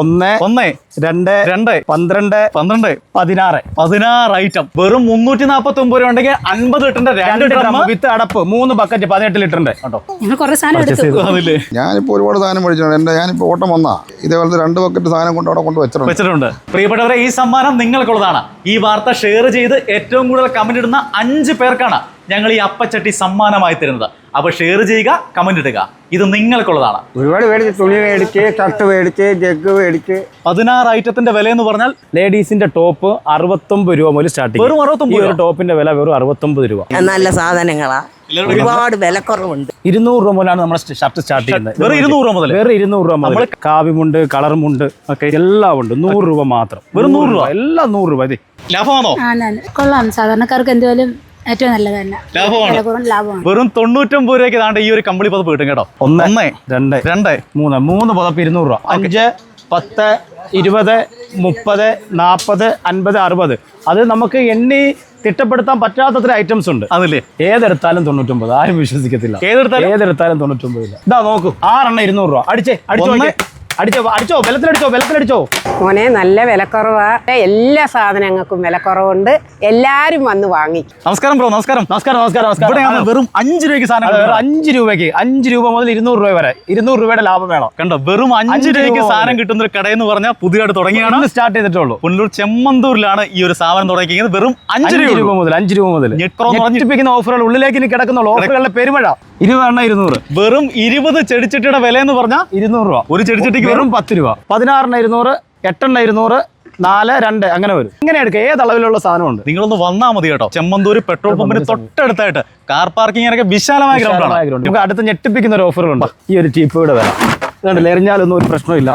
ഒന്ന് ഒന്ന് രണ്ട് രണ്ട് പന്ത്രണ്ട് പന്ത്രണ്ട് പതിനാറ്. പതിനാറ് ഐറ്റം വെറും മുന്നൂറ്റി നാപ്പത്തി ഒമ്പത് രൂപ ഉണ്ടെങ്കിൽ അൻപത് ലിറ്ററിന്റെ രണ്ട് ലിറ്റർ ഡ്രം വിത്ത് അടപ്പ് മൂന്ന് ബക്കറ്റ് പതിനെട്ട് ലിറ്ററിന്റെ. കേട്ടോ ഞാനിപ്പോൾ ഒരുപാട് സാധനം മേടിച്ചിട്ടുണ്ട്. എന്റെ ഞാനിപ്പോൾ ഓട്ടം വന്നാ. ഇതേപോലത്തെ രണ്ട് ബക്കറ്റ് സാധനം കൊണ്ട് അവിടെ കൊണ്ട് വെച്ചിട്ടുണ്ട്. വെച്ചിട്ടുണ്ട്. പ്രിയപ്പെട്ടവരെ ഈ സമ്മാനം നിങ്ങൾക്കുള്ളതാണ്. ഈ വാർത്ത ഷെയർ ചെയ്ത് ഏറ്റവും കൂടുതൽ കമന്റ് ഇടുന്ന അഞ്ച് പേർക്കാണ് ഞങ്ങൾ ഈ അപ്പച്ചട്ടി സമ്മാനമായി തരുന്നത്. അപ്പോൾ ഷെയർ ചെയ്യുക കമന്റ് ഇടുക. ഇത് നിങ്ങൾക്കുള്ളതാണ്. ഒരുപാട് മേടിച്ച് തുണി മേടിച്ച് ഷർട്ട് മേടിച്ച് ജഗ് മേടിച്ച്. പതിനാറ് ഐറ്റത്തിന്റെ വില എന്ന് പറഞ്ഞാൽ ലേഡീസിന്റെ ടോപ്പ് അറുപത്തൊമ്പത് രൂപ മുതൽ സ്റ്റാർട്ട് വെറും അറുപത്തൊമ്പത് രൂപ? ടോപ്പിന്റെ വില വെറും അറുപത്തൊമ്പത് രൂപ. നല്ല സാധനങ്ങളാ. ഒരുപാട് വിലക്കുറവുണ്ട്. ഇരുന്നൂറ് രൂപ മുതലാണ് നമ്മുടെ ഷർട്ട് സ്റ്റാർട്ട് ചെയ്യുന്നത്. വെറും ഇരുന്നൂറ് രൂപ മുതൽ വെറും ഇരുന്നൂറ് രൂപ മുതൽ കാവിമുണ്ട് കളറുമുണ്ട് ഒക്കെ എല്ലാം ഉണ്ട്. നൂറ് രൂപ മാത്രം. വെറും നൂറ് രൂപ? എല്ലാം നൂറ് രൂപ. ഇത് ലാഭമാണോ? കൊള്ളാം. സാധാരണക്കാർക്ക് എന്തുപോലും ഏറ്റവും നല്ലത് തന്നെ ലാഭമാണ് ലാഭമാണ്. വെറും തൊണ്ണൂറ്റൊമ്പത് രൂപയ്ക്ക് താണ്ട് ഈ ഒരു കമ്പിളി പതപ്പ് കിട്ടും കേട്ടോ. ഒന്ന് ഒന്ന് രണ്ട് രണ്ട് മൂന്ന് മൂന്ന് പതപ്പ് ഇരുന്നൂറ് രൂപ. അഞ്ച് പത്ത് ഇരുപത് മുപ്പത് നാൽപ്പത് അൻപത് അറുപത്. അത് നമുക്ക് എണ്ണി തിട്ടപ്പെടുത്താൻ പറ്റാത്തത്ര ഐറ്റംസ് ഉണ്ട്. അതല്ലേ ഏതെടുത്താലും തൊണ്ണൂറ്റൊമ്പത്. ആരും വിശ്വസിക്കത്തില്ല. ഏതെടുത്താലും? ഏതെടുത്താലും തൊണ്ണൂറ്റൊമ്പത് ഇല്ല. ഇതാ നോക്കൂ. ആറെണ്ണം ഇരുന്നൂറ് രൂപ. അടിച്ചേ അടിച്ചോ. അടിച്ചോ അടിച്ചോ വെള്ളത്തിലടിച്ചോ വെള്ളത്തിലടിച്ചോ. മോനെ നല്ല വിലക്കുറവാ. എല്ലാ സാധനങ്ങൾക്കും വിലക്കുറവുണ്ട്. എല്ലാരും വന്ന് വാങ്ങിക്കും നമസ്കാരം ബ്രോ നമസ്കാരം. നമസ്കാരം നമസ്കാരം നമസ്കാരം. വെറും അഞ്ച് രൂപയ്ക്ക് സാധനം വെറും കിട്ടുന്നത്. അഞ്ച് രൂപയ്ക്ക് അഞ്ച് രൂപ മുതൽ ഇരുന്നൂറ് രൂപ വരെ ഇരുന്നൂറ് രൂപയുടെ ലാഭം വേണം. കണ്ടോ വെറും അഞ്ച് അഞ്ച് രൂപയ്ക്ക് രൂപ സാധനം കിട്ടുന്ന ഒരു കടയെന്ന് പറഞ്ഞാൽ പുതിയതായിട്ട് തുടങ്ങിയാണ് ഇന്ന് സ്റ്റാർട്ട് ചെയ്തിട്ടുള്ളൂ. പുനലൂർ ചെമ്മന്തൂരിലാണ് ഈ ഒരു സാധനം തുടങ്ങിയത് വെറും അഞ്ച് അഞ്ച് രൂപ രൂപ മുതൽ അഞ്ച് രൂപ മുതൽ. ഞെട്ടോ എന്ന് പറഞ്ഞ് ഞെട്ടിപ്പിക്കുന്ന ഓഫറുകൾ ഉള്ളിലേക്ക് ഇനി കിടക്കുന്നുള്ളൂ ഓഫറുകളുടെ പെരുമഴ. ഇരുപതെണ്ണം ഇരുന്നൂറ്. വെറും ഇരുപത് ചെടിച്ചട്ടിയുടെ വില എന്ന് പറഞ്ഞാൽ ഇരുന്നൂറ് രൂപ. ഒരു ചെടിച്ചട്ടിക്ക് വെറും പത്ത് രൂപ. പതിനാറിന് ഇരുന്നൂറ് എട്ടെണ്ണ ഇരുന്നൂറ് നാല് രണ്ട് അങ്ങനെ വരും. ഇങ്ങനെ എടുക്കുക ഏത് അളവിലുള്ള സാധനമുണ്ട്? നിങ്ങളൊന്ന് വന്നാൽ മതി കേട്ടോ. ചെമ്മന്തൂര് പെട്രോൾ പമ്പിന് തൊട്ടടുത്തായിട്ട് കാർ പാർക്കിങ്ങിനൊക്കെ വിശാലമായ ഗ്രൗണ്ടാണ്. നമുക്ക് അടുത്ത് ഞെട്ടിപ്പിക്കുന്ന ഒരു ഓഫറുകളുണ്ട് ഈ ഒരു ടീപ്പയുടെ വില ഇതുണ്ടല്ലോ എറിഞ്ഞാലൊന്നും ഒരു പ്രശ്നമില്ല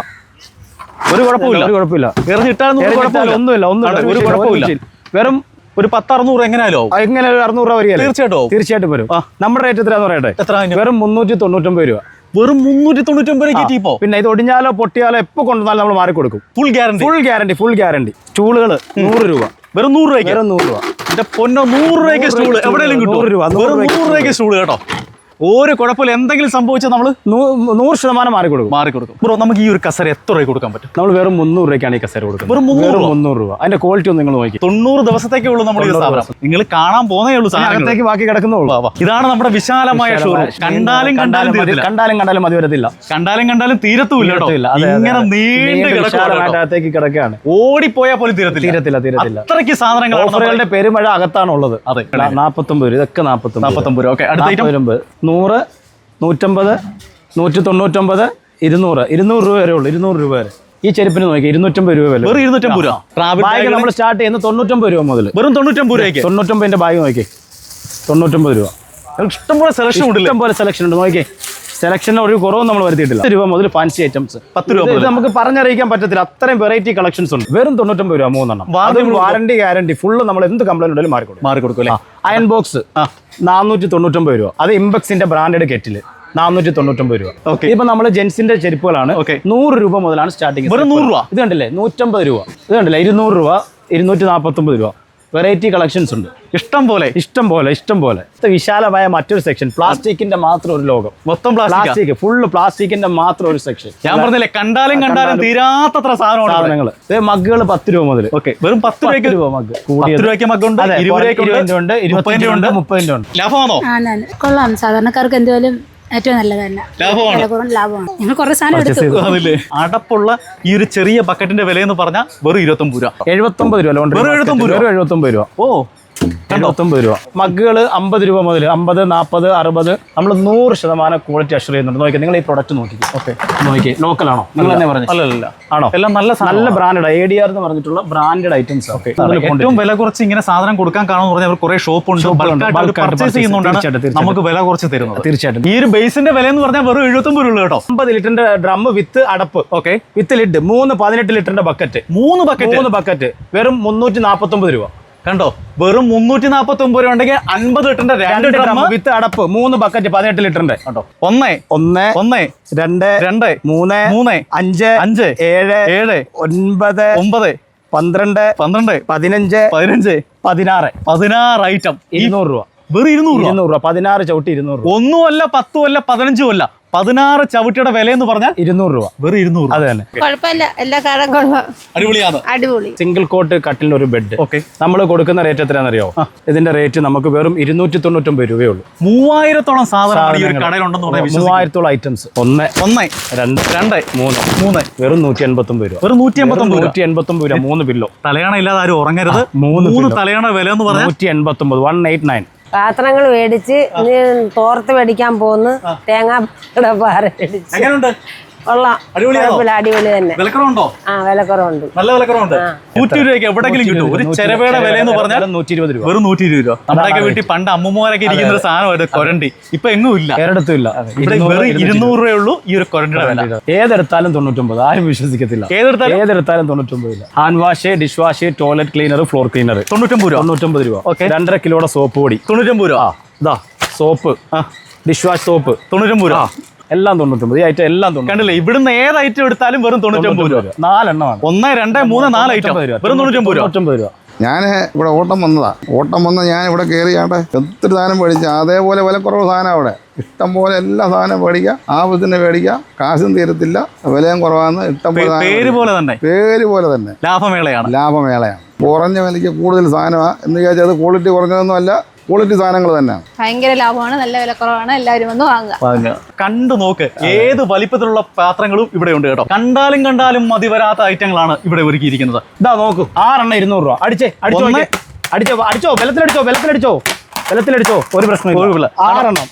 ഒരു കുഴപ്പമില്ല ഒരു കുഴപ്പമില്ല കുഴപ്പമില്ല ഒന്നുമില്ല. ഒന്നും ഒരു കുഴപ്പമില്ല വെറും ഒരു പത്ത് അറുന്നൂറ് എങ്ങനെയാലോ എങ്ങനെ ഒരു അറുന്നൂറ് രൂപ വരികയല്ലേ? തീർച്ചയായിട്ടും. തീർച്ചയായിട്ടും വരും. നമ്മുടെ റേറ്റ് എത്രയാന്ന് പറയട്ടെ? എത്ര? വെറും മുന്നൂറ്റി തൊണ്ണൂറ്റൊമ്പത് രൂപ. വെറും മുന്നൂറ്റി ടീപ്പോ പിന്നെ ഇത് ഒടിഞ്ഞാലോ പൊട്ടിയാലോ എപ്പോ കൊണ്ടുവന്നാലും നമ്മൾ മാറി കൊടുക്കും full guarantee full guarantee full guarantee സ്റ്റൂളുകൾ നൂറ് രൂപ. വെറും നൂറ് രൂപ വെറും നൂറ് രൂപ. എന്റെ പൊന്നോ നൂറ് രൂപയ്ക്ക് സ്റ്റൂൾ എവിടെയെങ്കിലും കിട്ടും നൂറ് രൂപ, നൂറ് വെറും നൂറ് രൂപയ്ക്ക് സ്റ്റൂൾ കേട്ടോ. ഒരു കുഴപ്പമില്ല. എന്തെങ്കിലും സംഭവിച്ചാൽ നമ്മൾ നൂറ് ശതമാനം മാറിക്കൊടുക്കും മാറി കൊടുക്കും. ബ്രോ നമുക്ക് ഈ ഒരു കസര എത്ര രൂപ കൊടുക്കാൻ പറ്റും? നമ്മൾ വെറും മുന്നൂറ് രൂപയ്ക്കാണ് ഈ കസര കൊടുക്കുന്നത്. വെറും മുന്നൂറ്? മുന്നൂറ് രൂപ. അതിന്റെ ക്വാളിറ്റി ഒന്ന് നിങ്ങൾ നോക്കി. തൊണ്ണൂറ് ദിവസത്തേക്കേ ഉള്ളൂ നമ്മൾ നിങ്ങൾ കാണാൻ പോകുന്നേ ഉള്ളൂ സാധനത്തേക്ക് ബാക്കി കിടക്കുന്നുള്ളൂ. ഇതാണ് നമ്മുടെ വിശാലമായ ഷോറൂം കണ്ടാലും കണ്ടാലും കണ്ടാലും കണ്ടാലും മതി വരത്തില്ല. കണ്ടാലും കണ്ടാലും തീരത്തുമില്ല ഇങ്ങനെ നീണ്ടു നീണ്ട് കിടക്കുകയാണ്. ഓടിപ്പോയാൽ പോലും തീരത്തില്ല. തീരത്തില്ല തീരത്തില്ല. അത്രയ്ക്ക് സാധനങ്ങൾ ഓഫറുകളുടെ പെരുമഴ അകത്താണുള്ളത്. അതെ. നാപ്പത്തൊമ്പത് രൂപ ഇതൊക്കെ നാപ്പത്തൊമ്പത് നാപ്പത്തൊമ്പത് രൂപ. ഓക്കെ അടുത്ത നാൽപ്പത്തൊമ്പത് നൂറ് നൂറ്റമ്പത് നൂറ്റി തൊണ്ണൂറ്റൊമ്പത് ഇരുന്നൂറ്. ഇരുന്നൂറ് രൂപ വരെ ഉള്ളൂ ഇരുന്നൂറ് രൂപ വരെ. ഈ ചെരുപ്പിന് നോക്കി ഇരുന്നൂറ്റമ്പത് രൂപ വില വെറും ഇരുന്നൂറ്റമ്പത് രൂപ. ബാഗ് നമ്മൾ സ്റ്റാർട്ട് ചെയ്യുന്നത് തൊണ്ണൂറ്റൊമ്പത് രൂപ മുതൽ വെറും തൊണ്ണൂറ്റമ്പത് രൂപയ്ക്ക്? തൊണ്ണൂറ്റൊമ്പതിന്റെ ബാഗ് നോക്കി തൊണ്ണൂറ്റൊമ്പത് രൂപ. ഇഷ്ടംപോലെ സെലക്ഷൻ ഉണ്ട് ഇഷ്ടം പോലെ സെലക്ഷൻ ഉണ്ട്. നോക്കി സെലക്ഷൻ ഒരു കുറവും നമ്മൾ വരുത്തിയിട്ടില്ല. രൂപ മുതൽ ഫാൻസി ഐറ്റംസ് പത്ത് രൂപ. നമുക്ക് പറഞ്ഞറിയിക്കാൻ പറ്റത്തില്ല. അത്രയും വെറൈറ്റി കളക്ഷൻസ് ഉണ്ട്. വെറും തൊണ്ണൂറ്റൊമ്പത് രൂപ മൂന്നെണ്ണം. വാറണ്ടി ഗ്യാരണ്ടി ഫുള്ള് നമ്മൾ എന്ത് കംപ്ലൈന്റ് ഉണ്ടെങ്കിലും മാറി കൊടുക്കും മാറി കൊടുക്കും അയൺ ബോക്സ് നാനൂറ്റി തൊണ്ണൂറ്റൊമ്പത് രൂപ. അത് ഇമ്പക്സിന്റെ ബ്രാൻഡഡ് കെറ്റിൽ നാനൂറ്റി തൊണ്ണൂറ്റൊമ്പത് രൂപ. ഓക്കെ ഇപ്പൊ നമ്മൾ ജെൻസിന്റെ ചെരുപ്പുകളാണ്. നൂറ് രൂപ മുതലാണ് സ്റ്റാർട്ടിങ് വെറും നൂറ് രൂപ? ഇത് കണ്ടില്ലേ? നൂറ്റമ്പത് രൂപ. ഇത് കണ്ടില്ലേ? ഇരുന്നൂറ് രൂപ ഇരുന്നൂറ്റി നാൽപ്പത്തൊമ്പത് രൂപ. വെറൈറ്റി കളക്ഷൻസ് ഉണ്ട്. ഇഷ്ടം പോലെ. ഇഷ്ടം പോലെ ഇഷ്ടം പോലെ. വിശാലമായ മറ്റൊരു സെക്ഷൻ പ്ലാസ്റ്റിക്കിന്റെ മാത്രം ഒരു ലോകം. മൊത്തം പ്ലാസ്റ്റിക് പ്ലാസ്റ്റിക് ഫുള്ള് പ്ലാസ്റ്റിക്കിന്റെ മാത്രം ഒരു സെക്ഷൻ. ഞാൻ പറഞ്ഞില്ലേ കണ്ടാലും കണ്ടാലും തീരാത്തത്ര സാധനമാണ് സാധനങ്ങൾ മഗ്ഗുകൾ പത്ത് രൂപ മുതൽ ഓക്കെ വെറും പത്ത് രൂപയ്ക്ക് രൂപ മഗ് പത്ത് രൂപയ്ക്ക് മഗ് ഉണ്ട് ഇരുപത് രൂപയ്ക്ക് ഉണ്ട് ഉണ്ട് മുപ്പതിന്റെ ഉണ്ട് ലാഭമാണോ? കൊള്ളാം. സാധാരണക്കാർക്ക് എന്തുപോലും ഏറ്റവും നല്ലതല്ല. ലാഭമാണ്? ലാഭമാണ്. ഞങ്ങൾ കുറെ സാധനം എടുത്തു. അതില്ലേ അടപ്പുള്ള ഈ ഒരു ചെറിയ ബക്കറ്റിന്റെ വില എന്ന് പറഞ്ഞാൽ വെറും ഇരുപത്തൊമ്പത് രൂപ. എഴുപത്തൊമ്പത് രൂപ വെറും. 79 രൂപ? എഴുപത്തൊമ്പത് രൂപ. ഓ എഴുപത്തൊമ്പത് രൂപ. മഗ്ഗുകൾ അമ്പത് രൂപ മുതൽ അമ്പത് നാൽപ്പത് അറുപത് നമ്മൾ നൂറ് ശതമാനം ക്വാളിറ്റി അഷർ ചെയ്യുന്നുണ്ട്. നോക്കി നിങ്ങൾ ഈ പ്രൊഡക്റ്റ് നോക്കി ഓക്കെ. നോക്കി ലോക്കൽ ആണോ? നിങ്ങൾ തന്നെ പറഞ്ഞു. അല്ലല്ല ആണോ? എല്ലാം നല്ല നല്ല brand I A D R എന്ന് പറഞ്ഞിട്ടുള്ള ബ്രാൻഡഡ് ഐറ്റംസ് ഓക്കെ. ഏറ്റവും വില കുറച്ച് ഇങ്ങനെ സാധനം കൊടുക്കാൻ കാണുമെന്ന് പറഞ്ഞാൽ അവർ കുറെ ഷോപ്പ് ഉണ്ട്. പർച്ചേസ്. നമുക്ക് വില കുറച്ച് തരുന്നത്. തീർച്ചയായിട്ടും. ഈ ഒരു ബേസിന്റെ വില എന്ന് പറഞ്ഞാൽ വെറും എഴുപത്തൊമ്പത് രൂപ കേട്ടോ. അമ്പത് ലിറ്ററിന്റെ ഡ്രം വിത്ത് അടപ്പ് ഓക്കെ. വിത്ത് ലിഡ് മൂന്ന് പതിനെട്ട് ലിറ്ററിന്റെ ബക്കറ്റ് മൂന്ന് ബക്കറ്റ് മൂന്ന് ബക്കറ്റ് വെറും മുന്നൂറ്റി നാൽപ്പത്തൊമ്പത് രൂപ. കണ്ടോ? വെറും മുന്നൂറ്റി നാപ്പത്തി ഒമ്പത് രൂപ ഉണ്ടെങ്കിൽ അൻപത് ലിറ്ററിന്റെ രണ്ട് ഡ്രം വിത്ത് അടപ്പ് മൂന്ന് ബക്കറ്റ് പതിനെട്ട് ലിറ്ററിന്റെ. കണ്ടോ? ഒന്ന് ഒന്ന് ഒന്ന് രണ്ട് രണ്ട് മൂന്ന് മൂന്ന് അഞ്ച് അഞ്ച് ഏഴ് ഏഴ് ഒൻപത് ഒമ്പത് പന്ത്രണ്ട് പന്ത്രണ്ട് പതിനഞ്ച് പതിനഞ്ച് പതിനാറ്. പതിനാറ് ഐറ്റം ഇരുന്നൂറ് രൂപ. വെറും ഇരുന്നൂറ് രൂപ? ഇരുന്നൂറ് രൂപ. പതിനാറ് ചവിട്ടി ഇരുന്നൂറ് ഒന്നുമല്ല പത്തുമല്ല പതിനഞ്ചും അല്ല പതിനാറ് ചവിട്ടിയുടെ വില എന്ന് പറഞ്ഞാൽ ഇരുന്നൂറ് രൂപ. വെറും ഇരുന്നൂറ് അതെ തന്നെ. കുഴപ്പമില്ല. എല്ലാ കാലം അടിപൊളിയാണ് അടിപൊളി സിംഗിൾ കോട്ട് കട്ടിലിന് ഒരു ബെഡ് ഓക്കെ നമ്മൾ കൊടുക്കുന്ന റേറ്റ് എത്രയാണെന്നറിയോ? ഇതിന്റെ റേറ്റ് നമുക്ക് വെറും ഇരുന്നൂറ്റി തൊണ്ണൂറ്റൊമ്പത് രൂപയേ ഉള്ളൂ മൂവായിരത്തോളം സാധനം സാധനങ്ങൾ. മൂവായിരത്തോളം ഐറ്റംസ് ഒന്ന് ഒന്ന്. രണ്ട് രണ്ട് മൂന്ന്. മൂന്ന്. വെറും നൂറ്റി എൺപത്തൊമ്പത് രൂപ. വെറും നൂറ്റി എൺപത്തൊമ്പത് രൂപ. നൂറ്റി എൺപത്തൊമ്പത് രൂപ. മൂന്ന് ബില്ലോ തലയണ ഇല്ലാതെ ആരും ഉറങ്ങരുത്. മൂന്ന് മൂന്ന്. തലയണ വില എന്ന് പറഞ്ഞാൽ നൂറ്റി എൺപത്തൊമ്പത് വൺ എയ്റ്റ് നയൻ പാത്രങ്ങൾ മേടിച്ച് തോർത്ത് മേടിക്കാൻ പോന്ന് തേങ്ങാ പാറ മേടിച്ച്. കൊള്ളാം? അടിപൊളി തന്നെ. വിലക്കുറവുണ്ടോ? ആ വിലക്കുറവുണ്ട്. നല്ല വിലക്കുറവുണ്ട്. നൂറ്റി രൂപയ്ക്ക് എവിടെങ്കിലും കിട്ടും. ഒരു ചെരവയുടെ വില എന്ന് പറഞ്ഞാൽ നൂറ്റി ഇരുപത് രൂപ. വെറും നൂറ്റി ഇരുപത് രൂപ നമ്മുടെയൊക്കെ വീട്ടിൽ പണ്ട് അമ്മമാരൊക്കെ ഇരിക്കുന്ന ഒരു സാധനമായിട്ട് കൊരണ്ടി. ഇപ്പൊ എങ്ങും ഇല്ല. ഒരിടത്തും ഇല്ല. ഇവിടെ വെറും ഇരുന്നൂറ് രൂപയേ ഉള്ളൂ ഈ ഒരു കൊരണ്ടിയുടെ വില. ഏതെടുത്താലും തൊണ്ണൂറ്റൊമ്പത്. ആരും വിശ്വസിക്കത്തില്ല. ഏതെടുത്താലും? ഏതെടുത്താലും തൊണ്ണൂറ്റൊമ്പത് ഇല്ല. Hand wash dish wash toilet cleaner floor cleaner. തൊണ്ണൂറ്റൊമ്പത് രൂപ. തൊണ്ണൂറ്റൊമ്പത് രൂപ. ഓക്കെ. രണ്ടര കിലോയുടെ സോപ്പ് പൊടി. തൊണ്ണൂറ്റൊമ്പത് രൂപ? ഇതാ സോപ്പ്. Dish wash soap. തൊണ്ണൂറ്റൊമ്പത് രൂപ. എല്ലാം തൊണ്ണൂറ്റൊമ്പത്. ഈ ഐറ്റം എല്ലാം തൊണ്ണൂറ്റൊമ്പത്. കണ്ടില്ലേ? ഇവിടുന്ന് ഏത് ഐറ്റം എടുത്താലും വെറും തൊണ്ണൂറ്റൊമ്പത് രൂപ. നാലെണ്ണമാണ്. ഒന്ന് രണ്ട് മൂന്ന് നാല് ഐറ്റം വെറും തൊണ്ണൂറ്റൊമ്പത് രൂപ. തൊണ്ണൂറ്റൊമ്പത് രൂപ. ഞാൻ ഇവിടെ ഓട്ടം വന്നതാ. ഓട്ടം വന്ന ഞാൻ ഇവിടെ കയറിയാണ്ട് എത്ര സാധനം മേടിച്ചു അതേപോലെ വിലക്കുറവ് സാധനം അവിടെ. ഇഷ്ടം പോലെ എല്ലാ സാധനം മേടിക്കാം ആവശ്യത്തിന് മേടിക്കാം കാശും തീരത്തില്ല വിലയും കുറവാന്ന് ഇഷ്ടം പോലെ പേര് പോലെ തന്നെ. പേര് പോലെ തന്നെ. ലാഭമേളയാണ്. ലാഭമേളയാണ്. കുറഞ്ഞ വിലയ്ക്ക് കൂടുതൽ സാധനമാണ് എന്ന് വിചാരിച്ചാൽ അത് ക്വാളിറ്റി കുറഞ്ഞതൊന്നുമല്ല. ക്വാളിറ്റി സാധനങ്ങൾ തന്നെയാണ് ഭയങ്കര ലാഭമാണ് നല്ല വിലക്കുറവാണ് എല്ലാവരും വന്ന് വാങ്ങുക. കണ്ടു നോക്ക് ഏത് വലിപ്പത്തിലുള്ള പാത്രങ്ങളും ഇവിടെ ഉണ്ട് കേട്ടോ. കണ്ടാലും കണ്ടാലും മതി വരാത്ത ഐറ്റങ്ങളാണ് ഇവിടെ ഒരുക്കിയിരിക്കുന്നത്. ഇതാ നോക്കൂ ആറെണ്ണം ഇരുന്നൂറ് രൂപ. അടിച്ചേ അടിച്ചോ. അടിച്ചോ. അടിച്ചോ വെള്ളത്തിലടിച്ചോ വെള്ളത്തിലടിച്ചോ. വെള്ളത്തിലടിച്ചോ ഒരു പ്രശ്നം ഒരു ആറെണ്ണം.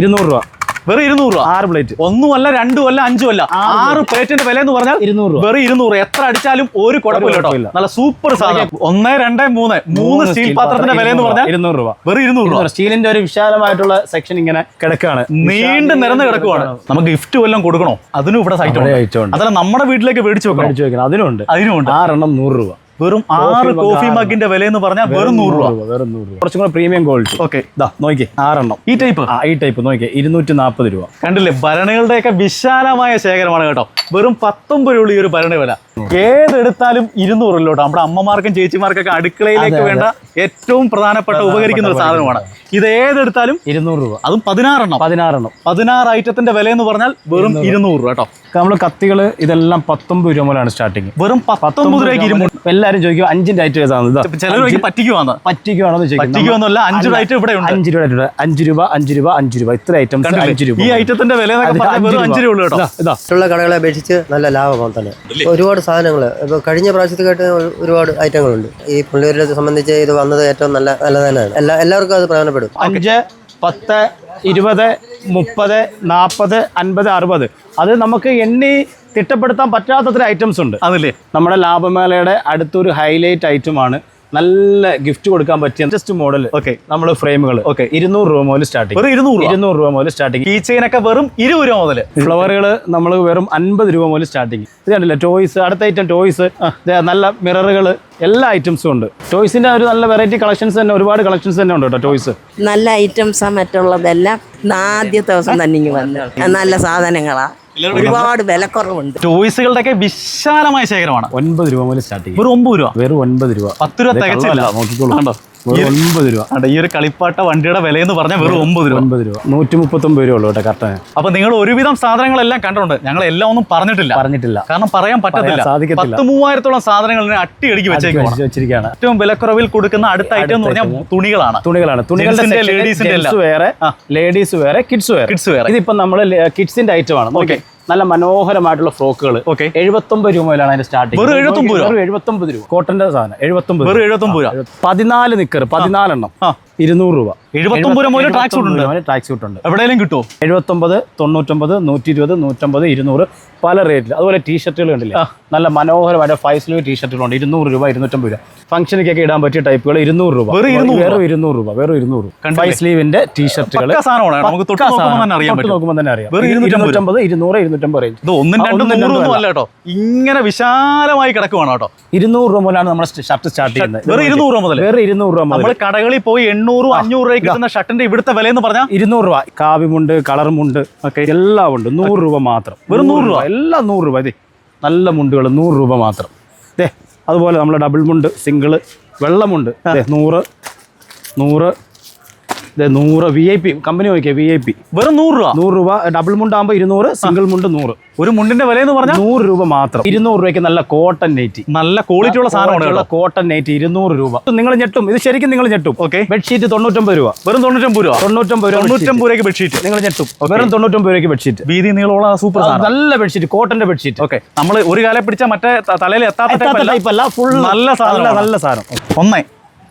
ഇരുന്നൂറ് രൂപ. വെറും ഇരുന്നൂറ് രൂപ. ആറ് പ്ലേറ്റ് ഒന്നുമല്ല രണ്ടുമല്ല അഞ്ചുമല്ല ആറ് പ്ലേറ്റിന്റെ വില എന്ന് പറഞ്ഞാൽ ഇരുന്നൂറ് രൂപ. വെറും ഇരുന്നൂറ് എത്ര അടിച്ചാലും ഒരു കുഴപ്പമില്ല കേട്ടോ. നല്ല സൂപ്പർ സാധനം. ഒന്ന് രണ്ട് മൂന്ന്. മൂന്ന് സ്റ്റീൽ പാത്രത്തിന്റെ വില എന്ന് പറഞ്ഞാൽ ഇരുന്നൂറ് രൂപ. വെറും ഇരുന്നൂറ് രൂപ. സ്റ്റീലിന്റെ ഒരു വിശാലമായിട്ടുള്ള സെക്ഷൻ ഇങ്ങനെ കിടക്കാണ്. നീണ്ടു നിരന്ന് കിടക്കുവാണ്. നമുക്ക് ഗിഫ്റ്റ് വല്ലതും കൊടുക്കണോ? അതിനും ഇവിടെ സൈറ്റ്. അതല്ല നമ്മുടെ വീട്ടിലേക്ക് മേടിച്ചു വെക്കണം. അതിനുണ്ട്. അതിനുമുണ്ട്. ആറെണ്ണം നൂറ് രൂപ. വെറും ആറ് കോഫി. മഗിന്റെ വില എന്ന് പറഞ്ഞാൽ വെറും നൂറ് രൂപ. വെറും നൂറ് രൂപ. കുറച്ചും കൂടെ പ്രീമിയം ക്വാളിറ്റി ഓക്കെ. ഇതാ നോക്കി ആറെണ്ണം. ഈ ടൈപ്പ് ആ ഈ ടൈപ്പ് നോക്കി ഇരുന്നൂറ്റി നാൽപ്പത് രൂപ. കണ്ടില്ലേ? ഭരണികളുടെയൊക്കെ വിശാലമായ ശേഖരമാണ് കേട്ടോ. വെറും പത്തൊമ്പത് രൂപ ഈ ഒരു ഭരണി വില. ഏതെടുത്താലും ഇരുന്നൂറ് കേട്ടോ നമ്മുടെ അമ്മമാർക്കും ചേച്ചിമാർക്കൊക്കെ അടുക്കളയിലേക്ക് വേണ്ട ഏറ്റവും പ്രധാനപ്പെട്ട ഉപകരിക്കുന്ന ഒരു സാധനമാണ്. ഇത് ഏതെടുത്താലും ഇരുന്നൂറ് രൂപ. അതും പതിനാറെണ്ണം. പതിനാറെണ്ണം. പതിനാറ് ഐറ്റത്തിന്റെ വില എന്ന് പറഞ്ഞാൽ വെറും ഇരുന്നൂറ്. രൂപ കേട്ടോ. നമ്മൾ കത്തികൾ ഇതെല്ലാം പത്തൊമ്പത് രൂപ മുതലാണ് സ്റ്റാർട്ടിങ് വെറും പത്തൊമ്പത് രൂപയ്ക്ക് ഇരുമ്പോൾ എല്ലാവരും ചോദിക്കും അഞ്ചിന്റെ ഐറ്റം ഏതാണ്? ചില പറ്റിക്കുവാണ് പറ്റിക്കുവാണെന്ന് ചോദിക്കും. പറ്റിക്കുവാന്നല്ല അഞ്ച് ഐറ്റം ഇവിടെ ഉണ്ട്. അഞ്ച് രൂപ ഐറ്റം അഞ്ച് രൂപ അഞ്ച് രൂപ അഞ്ച് രൂപ. ഇത്ര ഐറ്റം അഞ്ച് രൂപ ഈ ഐറ്റത്തിന്റെ വില എന്നൊക്കെ പറഞ്ഞാൽ വെറും അഞ്ച് രൂപ ഉള്ളൂ കേട്ടോ. ഇതാ, ഇതാ. മറ്റുള്ള കടകളെ അപേക്ഷിച്ച് നല്ല ലാഭമാണ് തന്നെ. ഒരുപാട് സാധനങ്ങൾ. ഇപ്പോൾ കഴിഞ്ഞ പ്രാവശ്യത്തെക്കാട്ട് ഒരുപാട് ഐറ്റങ്ങളുണ്ട്. ഈ പുള്ളിയൂരിനെ സംബന്ധിച്ച് ഇത് വന്നത് ഏറ്റവും നല്ല നല്ല തന്നെയാണ്. എല്ലാ എല്ലാവർക്കും അത് പ്രയോജനപ്പെടും അഞ്ച് പത്ത് ഇരുപത് മുപ്പത് നാൽപ്പത് അൻപത് അറുപത്. അത് നമുക്ക് എണ്ണി തിട്ടപ്പെടുത്താൻ പറ്റാത്തത്ര ഐറ്റംസ് ഉണ്ട്. അതല്ലേ? നമ്മുടെ ലാഭമേളയുടെ അടുത്തൊരു ഹൈലൈറ്റ് ഐറ്റമാണ് നല്ല ഗിഫ്റ്റ് കൊടുക്കാൻ പറ്റിയ ജസ്റ്റ് മോഡൽ ഓക്കെ നമ്മൾ ഫ്രെയിമുകൾ ഓക്കെ ഇരുന്നൂറ് രൂപ മുതൽ സ്റ്റാർട്ടിങ് വെറും ഇരുന്നൂറ് രൂപ. ഇരുന്നൂറ് രൂപ മുതൽ സ്റ്റാർട്ടിങ് ഈ ചെയിനൊക്കെ വെറും ഇരുപത് രൂപ മുതൽ ഫ്ലവറുകൾ നമ്മൾ വെറും അൻപത് രൂപ മുതൽ സ്റ്റാർട്ടിങ് ഇത് കണ്ടില്ല? ടോയ്സ് അടുത്ത ഐറ്റം ടോയ്സ് നല്ല മിററുകൾ എല്ലാ ഐറ്റംസും ഉണ്ട്. ടോയ്സിന്റെ ഒരു നല്ല വെറൈറ്റി കളക്ഷൻസ് തന്നെ ഒരുപാട് കളക്ഷൻസ് തന്നെ ഉണ്ട് കേട്ടോ ടോയ്സ് നല്ല ഐറ്റംസാ മറ്റുള്ളതെല്ലാം ആദ്യത്തെ ദിവസം തന്നെ ഇങ്ങനെ വന്നു. നല്ല സാധനങ്ങളാ. ഒരുപാട് വിലക്കുറവുണ്ട്. ചോയ്സുകളുടെ ഒക്കെ വിശാലമായ ശേഖരമാണ്. ഒൻപത് രൂപ മുതൽ സ്റ്റാർട്ടിങ് വെറും ഒമ്പത് രൂപ? വെറും ഒൻപത് രൂപ. പത്ത് രൂപ തികച്ചില്ല. നോക്കിക്കോളൂ. കണ്ടോ? വെറും രൂപ. കണ്ടോ, ഈ ഒരു കളിപ്പാട്ട വണ്ടിയുടെ വില എന്ന് പറഞ്ഞാൽ വെറും ഒമ്പത് രൂപ. ഒമ്പത് രൂപ. നൂറ്റി മുപ്പത്തൊമ്പത് രൂപ ഉള്ളൂ കേട്ടോ കറക്റ്റ് അപ്പൊ നിങ്ങൾ ഒരുവിധം സാധനങ്ങളെല്ലാം കണ്ടിട്ടുണ്ട്. ഞങ്ങൾ എല്ലാം ഒന്നും പറഞ്ഞിട്ടില്ല. പറഞ്ഞിട്ടില്ല. കാരണം പറയാൻ പറ്റത്തില്ല. സാധിക്കത്തില്ല. പത്ത് മൂവായിരത്തോളം സാധനങ്ങൾ അട്ടി അടിക്ക് വെച്ചേക്കാണ് വെച്ചിരിക്കുകയാണ്. ഏറ്റവും വിലക്കുറവിൽ കൊടുക്കുന്ന അടുത്ത ഐറ്റം എന്ന് പറഞ്ഞാൽ തുണികളാണ്. തുണികളാണ്. തുണികളുടെ ലേഡീസിന്റെ. വേറെ ആ. ലേഡീസ് വേറെ കിഡ്സ് വേറെ കിഡ്സ് വേറെ. ഇതിപ്പോ നമ്മൾ കിഡ്സിന്റെ ഐറ്റം ആണ്. നോക്കി. നല്ല മനോഹരമായിട്ടുള്ള ഫ്രോക്കുകൾ ഓക്കെ എഴുപത്തൊമ്പത് രൂപ മുതലാണ് അതിന്റെ സ്റ്റാർട്ടിങ് വെറും 79 രൂപ? എഴുപത്തൊമ്പത് രൂപ. കോട്ടന്റെ സാധനം. എഴുപത്തൊമ്പത് എഴുപത്തൊമ്പത് രൂപ? പതിനാല് നിക്കർ പതിനാലെണ്ണം. ഇരുന്നൂറ് രൂപ. 79 മുതൽ track suit ഉണ്ട്. ട്രാക്ക് സൂട്ട് ഉണ്ട് എവിടെയെങ്കിലും കിട്ടുമോ എഴുപത്തൊമ്പത് തൊണ്ണൂറ്റൊമ്പത് നൂറ്റി ഇരുപത് നൂറ്റമ്പത് ഇരുന്നൂറ് പല റേറ്റിൽ അതുപോലെ ടീഷർട്ടുകൾ കണ്ടില്ലേ? നല്ല മനോഹരമായ ഫൈവ് സ്ലീവ് ടീഷർട്ടുകളുണ്ട് ഇരുന്നൂറ് രൂപ ഇരുന്നൂറ്റമ്പത് രൂപ. ഫംഗ്ഷനിക്കൊക്കെ ഇടാൻ പറ്റിയ ടൈപ്പുകൾ ഇരുന്നൂറ് രൂപ. വേറെ 200 ഇരുന്നൂറ് രൂപ വേറെ ഇരുന്നൂറ് രൂപ. ഫൈവ് സ്ലീവിന്റെ ടീഷർട്ടുകൾ ഷർട്ടുകൾ നോക്കുമ്പോൾ തന്നെ അറിയാം. ഇരുന്നൂറ്റമ്പത്. ഇരുന്നൂറ് ഇരുന്നൂറ്റമ്പത് റേഞ്ച് ഒന്നും രണ്ടും അല്ല. കേട്ടോ. ഇങ്ങനെ വിശാലമായി കിടക്കുവാണ് കേട്ടോ. ഇരുന്നൂറ് രൂപ മുതലാണ് നമ്മുടെ ഷർട്ട് സ്റ്റാർട്ട് ചെയ്യുന്നത്. വേറെ ഇരുന്നൂറ് രൂപ മുതൽ വെറും ഇരുന്നൂറ് രൂപ നമ്മൾ മുതൽ കടകളിൽ പോയി എണ്ണൂറും അഞ്ഞൂറ് രൂപയ്ക്ക് കിട്ടുന്ന ഷർട്ടിന്റെ ഇവിടുത്തെ വില എന്ന് പറഞ്ഞാൽ ഇരുന്നൂറ് രൂപ. കാവ്യമുണ്ട് കളറുമുണ്ട് ഒക്കെ എല്ലാം ഉണ്ട്. നൂറ് രൂപ മാത്രം. വെറും നൂറ് രൂപ? എല്ലാം നൂറ് രൂപ. ഇതേ നല്ല മുണ്ടുകൾ നൂറ് രൂപ മാത്രം. ദേ അതുപോലെ നമ്മൾ ഡബിൾ മുണ്ട് സിംഗിൾ വെള്ളമുണ്ട് നൂറ് നൂറ് ഇത് നൂറ് വി ഐ പി കമ്പനി നോക്കിയാൽ വി ഐ പി വെറും നൂറ് രൂപ? നൂറ് രൂപ ഡബിൾ മുണ്ടാകുമ്പോൾ ഇരുന്നൂറ് സിംഗിൾ മുണ്ട് നൂറ്. ഒരു മുണ്ടിന്റെ വില എന്ന് പറഞ്ഞാൽ നൂറ് രൂപ മാത്രം. ഇരുന്നൂറ് രൂപയ്ക്ക് നല്ല കോട്ടൺ നൈറ്റി നല്ല ക്വാളിറ്റി ഉള്ള സാധനമാണ് കോട്ടൺ നൈറ്റി ഇരുന്നൂറ് രൂപ. നിങ്ങൾ ഞെട്ടും. ഇത് ശരിക്കും നിങ്ങൾ ഞെട്ടും. ഓക്കെ ബെഡ്ഷീറ്റ് തൊണ്ണൂറ്റൊമ്പത് രൂപ. വെറും തൊണ്ണൂറ്റമ്പത് രൂപ. തൊണ്ണൂറ്റൊമ്പത് രൂപ തൊണ്ണൂറ്റമ്പത് രൂപയ്ക്ക് ബെഡ്ഷീറ്റ് നിങ്ങൾ ഞെട്ടും. വെറും തൊണ്ണൂറ്റൊമ്പത് രൂപയ്ക്ക് ബെഡ്ഷീറ്റ് വീതി നീളമുള്ള സൂപ്പർ സാധനം. നല്ല ബെഡ്ഷീറ്റ് കോട്ടന്റെ ബെഡ്ഷീറ്റ് ഓക്കെ നമ്മൾ ഒരു കാലം പിടിച്ച മറ്റേ തലയിൽ എത്താത്ത ടൈപ്പ് അല്ല. ഫുൾ നല്ല സാധനം നല്ല സാധനം. ഒന്നേ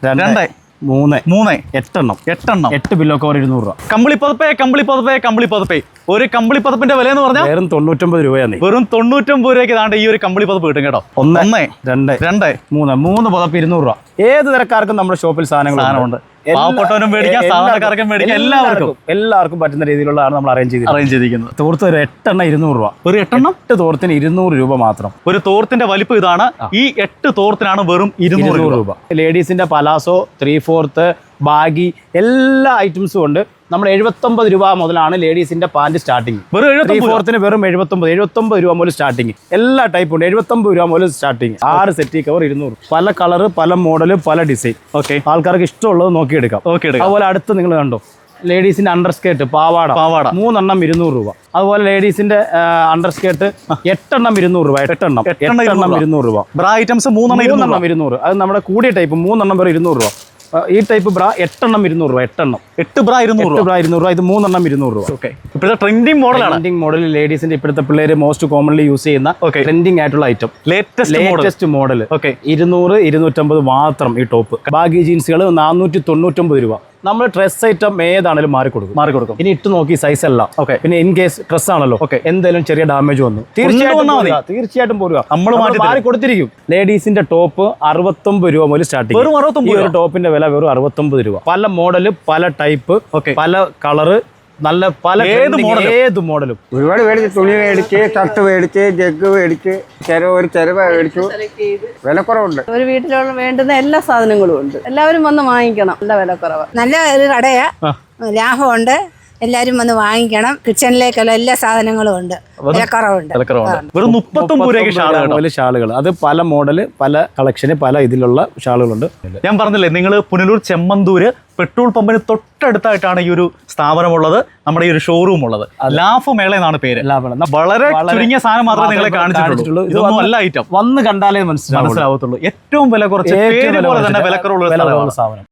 രണ്ട്. മൂന്ന്. മൂന്ന്. എട്ടെണ്ണം. എട്ടെണ്ണം. എട്ട് ബില്ലോ കവർ ഇരുന്നൂറ് രൂപ. കമ്പിളി പതപ്പേ കമ്പിളി പതപ്പേ കമ്പിളി പതപ്പേ. ഒരു കമ്പിളി പതപ്പിന്റെ വില എന്ന് പറഞ്ഞാൽ വെറും തൊണ്ണൂറ്റൊമ്പത് രൂപയാണ് വെറും തൊണ്ണൂറ്റൊമ്പത് രൂപയ്ക്ക് താണ്ട് ഈ ഒരു കമ്പിളി പതപ്പ് കിട്ടും കേട്ടോ. ഒന്ന് ഒന്ന് രണ്ട് രണ്ട്. മൂന്ന്. മൂന്ന് പതപ്പ് ഇരുന്നൂറ് രൂപ. ഏത് തരക്കാർക്കും നമ്മുടെ ഷോപ്പിൽ സാധനങ്ങൾ സാധനമുണ്ട്. പാവപ്പെട്ടവനും മേടിക്കാം, സാധാരണക്കാർക്കും മേടിക്കാം, എല്ലാവർക്കും. എല്ലാവർക്കും പറ്റുന്ന രീതിയിലുള്ളതാണ് നമ്മൾ അറേഞ്ച് ചെയ്ത് അറേഞ്ച് ചെയ്തിരിക്കുന്നത് തോർത്ത് ഒരു എട്ടെണ്ണ ഇരുന്നൂറ് രൂപ. ഒരു എട്ടെണ്ണം? എട്ട് തോർത്തിന് ഇരുന്നൂറ് രൂപ മാത്രം. ഒരു തോർത്തിന്റെ വലിപ്പം ഇതാണ്. ഈ എട്ട് തോർത്തിനാണ് വെറും ഇരുന്നൂറ് രൂപ. ലേഡീസിന്റെ പലാസോ ത്രീ ഫോർത്ത് ബാഗി എല്ലാ ഐറ്റംസും ഉണ്ട്. നമ്മൾ എഴുപത്തൊമ്പത് രൂപ മുതലാണ് ലേഡീസിന്റെ പാന്റ് സ്റ്റാർട്ടിങ് വെറും. ഫോർത്തിന് വെറും എഴുപത്തൊമ്പത് എഴുപത്തൊമ്പത് രൂപ മുതൽ സ്റ്റാർട്ടിങ് എല്ലാ ടൈപ്പും ഉണ്ട്. എഴുപത്തൊമ്പത് രൂപ മുതൽ സ്റ്റാർട്ടിങ് ആറ് സെറ്റി കവർ ഇരുന്നൂറ്. പല കളർ പല മോഡൽ പല ഡിസൈൻ ഓക്കെ ആൾക്കാർക്ക് ഇഷ്ടമുള്ളത് നോക്കിയെടുക്കാം. ഓക്കെ അതുപോലെ അടുത്ത് നിങ്ങൾ കണ്ടോ? ലേഡീസിന്റെ അണ്ടർസ്കേർട്ട് പാവാട. പാവാട. മൂന്നെണ്ണം ഇരുന്നൂറ് രൂപ. അതുപോലെ ലേഡീസിന്റെ അണ്ടർസ്കേർട്ട് എട്ടെണ്ണം ഇരുന്നൂറ് രൂപ. എട്ടെണ്ണം. എട്ടെണ്ണം ഇരുന്നൂറ് രൂപ. ബ്രാ ഐറ്റംസ് മൂന്നെണ്ണം ഇരുന്നൂറ് അത് നമ്മുടെ കൂടിയ ടൈപ്പ് മൂന്നെണ്ണം വരെ ഇരുന്നൂറ് രൂപ. ഈ ടൈപ്പ് ബ്രാ എട്ടെണ്ണം ഇരുന്നൂറ് രൂപ എട്ടെണ്ണം. എട്ട് ബ്രാ ഇരുന്നൂറ് രൂപ. ബ്രാ ഇരുന്നൂറ് രൂപ ഇത് മൂന്നെണ്ണം ഇരുന്നൂറ് രൂപ. ഓക്കെ ഇപ്പോഴത്തെ ട്രെൻഡിങ് മോഡലാണ് ട്രെൻഡിങ് മോഡൽ ലേഡീസിന്റെ ഇപ്പോഴത്തെ പിള്ളേര് മോസ്റ്റ് കോമൺലി യൂസ് ചെയ്യുന്ന. ട്രെൻഡിങ് ആയിട്ടുള്ള item latest latest model okay ഇരുന്നൂറ് ഇരുന്നൂറ്റമ്പത് മാത്രം ഈ ടോപ്പ് ബാഗി ജീൻസുകൾ നാനൂറ്റി തൊണ്ണൂറ്റൊമ്പത് രൂപ. നമ്മൾ ഡ്രസ് ഐറ്റം ഏതാണെങ്കിലും മാറി കൊടുക്കും. മാറി കൊടുക്കും. ഇനി ഇട്ട് നോക്കി സൈസ് അല്ല. ഓക്കെ പിന്നെ ഇൻ കേസ് ഡ്രസ് ആണല്ലോ. ഓക്കെ എന്തെങ്കിലും ചെറിയ ഡാമേജ് വന്നു. തീർച്ചയായിട്ടും തീർച്ചയായിട്ടും പോരുക നമ്മൾ. മാറി കൊടുത്തിരിക്കും. ലേഡീസിന്റെ ടോപ്പ് അറുപത്തൊമ്പത് രൂപ മുതൽ 69 ഈ ഒരു ടോപ്പിന്റെ വില വെറും അറുപത്തൊമ്പത് രൂപ. പല മോഡൽ പല ടൈപ്പ് ഓക്കെ പല കളറ് നല്ല പല ഏത് മോഡൽ ഏത് മോഡലും ഒരുപാട് മേടിച്ച് തുണി മേടിച്ച് ഷർട്ട് മേടിച്ച് ജഗ് മേടിച്ച് ചെരവ് ഒരു ചെരവ മേടിച്ചു. വിലക്കുറവുണ്ട്. ഒരു വീട്ടിലുള്ള വേണ്ടുന്ന എല്ലാ സാധനങ്ങളും ഉണ്ട്. എല്ലാവരും വന്ന് വാങ്ങിക്കണം. നല്ല വിലക്കുറവ്. നല്ല ഒരു കടയാ. ലാഭമുണ്ട്. എല്ലാവരും വന്ന് വാങ്ങിക്കണം. കിച്ചണിലേക്കുള്ള എല്ലാ സാധനങ്ങളും ഉണ്ട്. വിലക്കുറവുണ്ട്. വെറും മുപ്പത്തൊമ്പത് രൂപയ്ക്ക് ഷാളുകൾ ഷാളുകൾ. അത് പല മോഡൽ പല കളക്ഷന് പല ഇതിലുള്ള ഷാളുകളുണ്ട്. ഞാൻ പറഞ്ഞില്ലേ നിങ്ങൾ പുനലൂർ ചെമ്മന്തൂര് പെട്രോൾ പമ്പിന് തൊട്ടടുത്തായിട്ടാണ് ഈ ഒരു സ്ഥാപനമുള്ളത് നമ്മുടെ ഈ ഒരു ഷോറൂം ഉള്ളത്. ലാഫ് മേള എന്നാണ് പേര്. വളരെ ചുരുങ്ങിയ സാധനം മാത്രമേ നിങ്ങളെ കാണിച്ചിട്ടുള്ളൂ. ഇതൊന്നും അല്ല ഐറ്റം വന്ന് കണ്ടാലേ മനസ്സിലാവും മനസ്സിലാവത്തുള്ളൂ. ഏറ്റവും വില കുറച്ച് പേര് പോലെ തന്നെ വിലക്കുറവുള്ള വില കുറവുള്ള സ്ഥാപനം